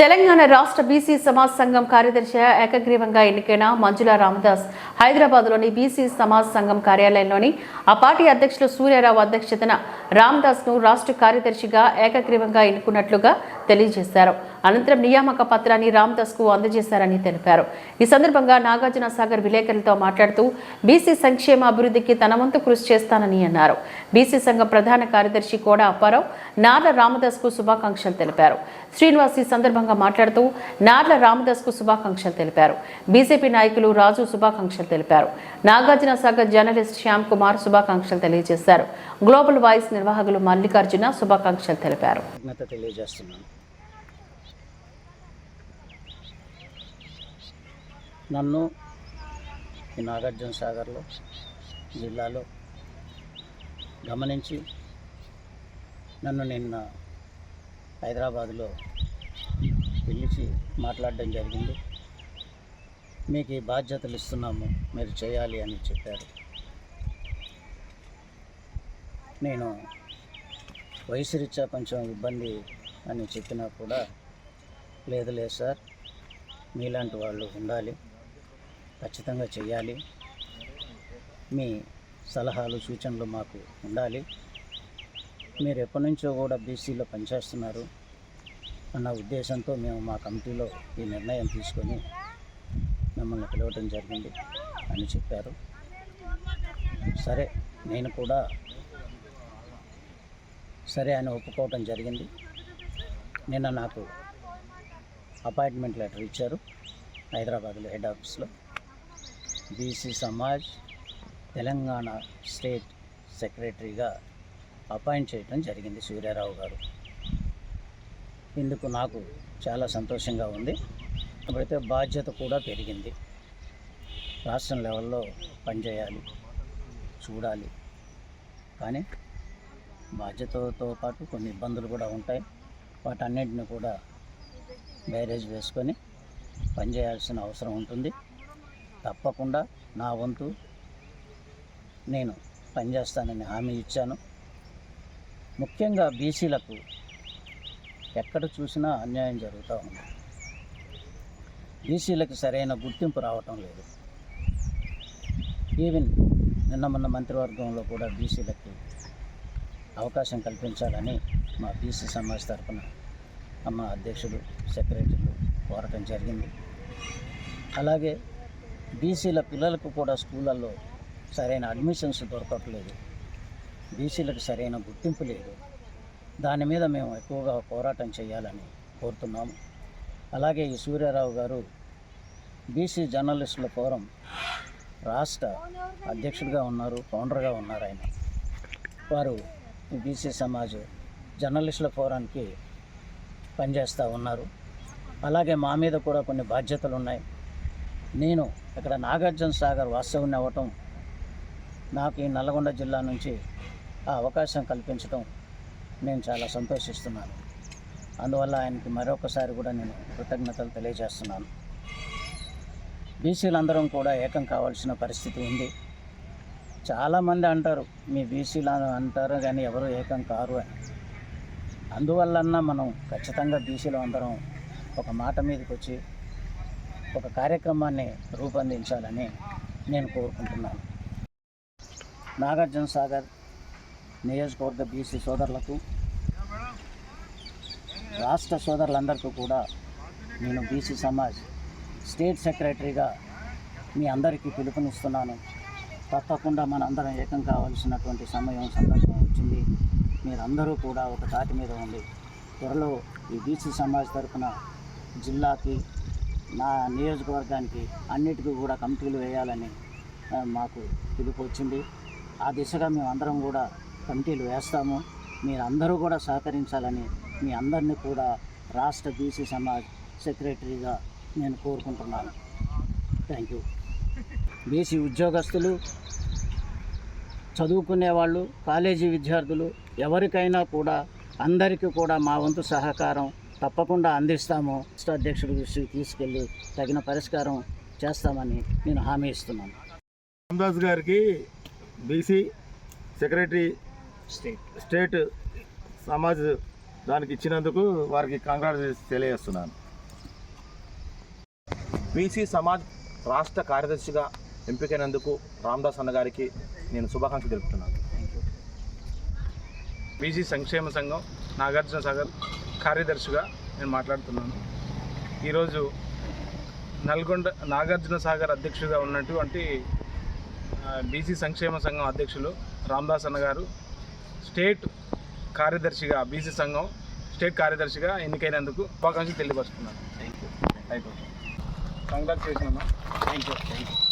తెలంగాణ రాష్ట్ర బీసీ సమాజ్ సంఘం కార్యదర్శి ఏకగ్రీవంగా ఎన్నికైన మంజుల రామదాస్. హైదరాబాద్లోని బీసీ సమాజ్ సంఘం కార్యాలయంలోని ఆ పార్టీ అధ్యక్షులు సూర్యారావు అధ్యక్షతన రామదాస్ను రాష్ట్ర కార్యదర్శిగా ఏకగ్రీవంగా ఎన్నుకున్నట్లుగా తెలియజేశారు. అనంతరం నియామక పత్రాన్ని రామదాస్కు అందజేశారని తెలిపారు. ఈ సందర్భంగా నాగార్జున సాగర్ విలేకరులతో మాట్లాడుతూ బీసీ సంక్షేమ అభివృద్ధికి తన వంతు కృషి చేస్తానని అన్నారు. బీసీ సంఘం ప్రధాన కార్యదర్శి కూడా అప్పారావు నారా రామదాస్కు శుభాకాంక్షలు తెలిపారు. శ్రీనివాస్ ఈ సందర్భంగా మాట్లాడుతూ నార్ల రామదాస్కు శుభాకాంక్షలు తెలిపారు. బీజేపీ నాయకులు రాజు శుభాకాంక్షలు తెలిపారు. నాగార్జున సాగర్ జర్నలిస్ట్ శ్యామ్ కుమార్ శుభాకాంక్షలు తెలియజేశారు. గ్లోబల్ వాయిస్ నిర్వాహకులు మల్లికార్జున శుభాకాంక్షలు తెలిపారు. తెలియజేస్తున్నాను. నన్ను ఈ నాగార్జున సాగర్లో జిల్లాలో గమనించి నన్ను నిన్న హైదరాబాద్లో పిలిచి మాట్లాడడం జరిగింది. మీకు ఈ బాధ్యతలు ఇస్తున్నాము మీరు చేయాలి అని చెప్పారు. నేను వయసు రీత్యా కొంచెం ఇబ్బంది అని చెప్పినా కూడా లేదు లేదు సార్ మీలాంటి వాళ్ళు ఉండాలి ఖచ్చితంగా చేయాలి. మీ సలహాలు సూచనలు మాకు ఉండాలి. మీరు ఎప్పటి నుంచో కూడా బీసీలో పనిచేస్తున్నారు అన్న ఉద్దేశంతో మేము మా కమిటీలో ఈ నిర్ణయం తీసుకొని మిమ్మల్ని పిలవటం జరిగింది అని చెప్పారు. సరే నేను కూడా సరే అని ఒప్పుకోవటం జరిగింది. నిన్న నాకు అపాయింట్మెంట్ లెటర్ ఇచ్చారు హైదరాబాద్లో హెడ్ ఆఫీస్లో. బీసీ సమాజ్ తెలంగాణ స్టేట్ సెక్రటరీగా అపాయింట్ చేయడం జరిగింది సూర్యారావు గారు. ఇందుకు నాకు చాలా సంతోషంగా ఉంది. ఇప్పుడైతే బాధ్యత కూడా పెరిగింది. రాష్ట్రం లెవెల్లో పనిచేయాలి చూడాలి. కానీ బాధ్యతతో పాటు కొన్ని ఇబ్బందులు కూడా ఉంటాయి. వాటన్నిటిని కూడా బ్యారేజ్ వేసుకొని పనిచేయాల్సిన అవసరం ఉంటుంది. తప్పకుండా నా వంతు నేను పనిచేస్తానని హామీ ఇచ్చాను. ముఖ్యంగా బీసీలకు ఎక్కడ చూసినా అన్యాయం జరుగుతూ ఉంది. బీసీలకు సరైన గుర్తింపు రావటం లేదు. ఈవెన్ నిన్న మొన్న మంత్రివర్గంలో కూడా బీసీలకి అవకాశం కల్పించాలని మా బీసీ సమాజ్ తరఫున అమ్మ అధ్యక్షుడు సెక్రటరీలు కోరటం జరిగింది. అలాగే బీసీల పిల్లలకు కూడా స్కూళ్ళల్లో సరైన అడ్మిషన్స్ దొరకట్లేదు. బీసీలకు సరైన గుర్తింపు లేదు. దాని మీద మేము ఎక్కువగా పోరాటం చేయాలని కోరుతున్నాము. అలాగే ఈ సూర్యారావు గారు బీసీ జర్నలిస్టుల ఫోరం రాష్ట్ర అధ్యక్షుడిగా ఉన్నారు ఫౌండర్గా ఉన్నారు ఆయన. వారు బీసీ సమాజ్ జర్నలిస్టుల ఫోరానికి పనిచేస్తూ ఉన్నారు. అలాగే మా మీద కూడా కొన్ని బాధ్యతలు ఉన్నాయి. నేను ఇక్కడ నాగార్జున సాగర్ వాస్తవుని అవ్వటం నాకు ఈ నల్గొండ జిల్లా నుంచి ఆ అవకాశం కల్పించడం నేను చాలా సంతోషిస్తున్నాను. అందువల్ల ఆయనకి మరొకసారి కూడా నేను కృతజ్ఞతలు తెలియజేస్తున్నాను. బీసీలందరం కూడా ఏకం కావాల్సిన పరిస్థితి ఉంది. చాలామంది అంటారు మీ బీసీలు అంటారు కానీ ఎవరు ఏకం కారు అని. అందువల్లన్నా మనం ఖచ్చితంగా బీసీలో అందరం ఒక మాట మీదకి వచ్చి ఒక కార్యక్రమాన్ని రూపొందించాలని నేను కోరుకుంటున్నాను. నాగార్జున సాగర్ నియోజకవర్గ బీసీ సోదరులకు రాష్ట్ర సోదరులందరికీ కూడా నేను బీసీ సమాజ్ స్టేట్ సెక్రటరీగా మీ అందరికీ పిలుపునిస్తున్నాను. తప్పకుండా మన అందరం ఏకం కావాల్సినటువంటి సమయం సందర్భం వచ్చింది. మీరందరూ కూడా ఒక తాటి మీద ఉండి త్వరలో ఈ బీసీ సమాజ్ తరఫున జిల్లాకి నా నియోజకవర్గానికి అన్నిటికీ కూడా కమిటీలు వేయాలని మాకు పిలుపు వచ్చింది. ఆ దిశగా మేమందరం కూడా కమిటీలు వేస్తాము. మీరందరూ కూడా సహకరించాలని మీ అందరినీ కూడా రాష్ట్ర బీసీ సమాజ్ సెక్రటరీగా నేను కోరుకుంటున్నాను. Thank you. బీసీ ఉద్యోగస్తులు చదువుకునే వాళ్ళు కాలేజీ విద్యార్థులు ఎవరికైనా కూడా అందరికీ కూడా మా వంతు సహకారం తప్పకుండా అందిస్తాము. రాష్ట్ర అధ్యక్షుడి దృష్టికి తీసుకెళ్ళి తగిన పరిష్కారం చేస్తామని నేను హామీ ఇస్తున్నాను. రామదాస్ గారికి BC secretary state state Samaj దానికి ఇచ్చినందుకు వారికి కంగ్రాట్స్ తెలియజేస్తున్నాను. బీసీ సమాజ్ రాష్ట్ర కార్యదర్శిగా ఎంపికైనందుకు రామదాస్ అన్న గారికి నేను శుభాకాంక్షలు తెలుపుతున్నాను. బీసీ సంక్షేమ సంఘం నాగార్జున సాగర్ కార్యదర్శిగా నేను మాట్లాడుతున్నాను. ఈరోజు నల్గొండ నాగార్జున సాగర్ అధ్యక్షుడిగా ఉన్నటువంటి బీసీ సంక్షేమ సంఘం అధ్యక్షులు రామదాస్ అన్న గారు స్టేట్ కార్యదర్శిగా బీసీ సంఘం స్టేట్ కార్యదర్శిగా ఎన్నికైనందుకు శుభాకాంక్షలు తెలియపరుస్తున్నాను. థ్యాంక్ యూ కంగ్రాచులేషన్ అమ్మా థ్యాంక్ యూ థ్యాంక్ యూ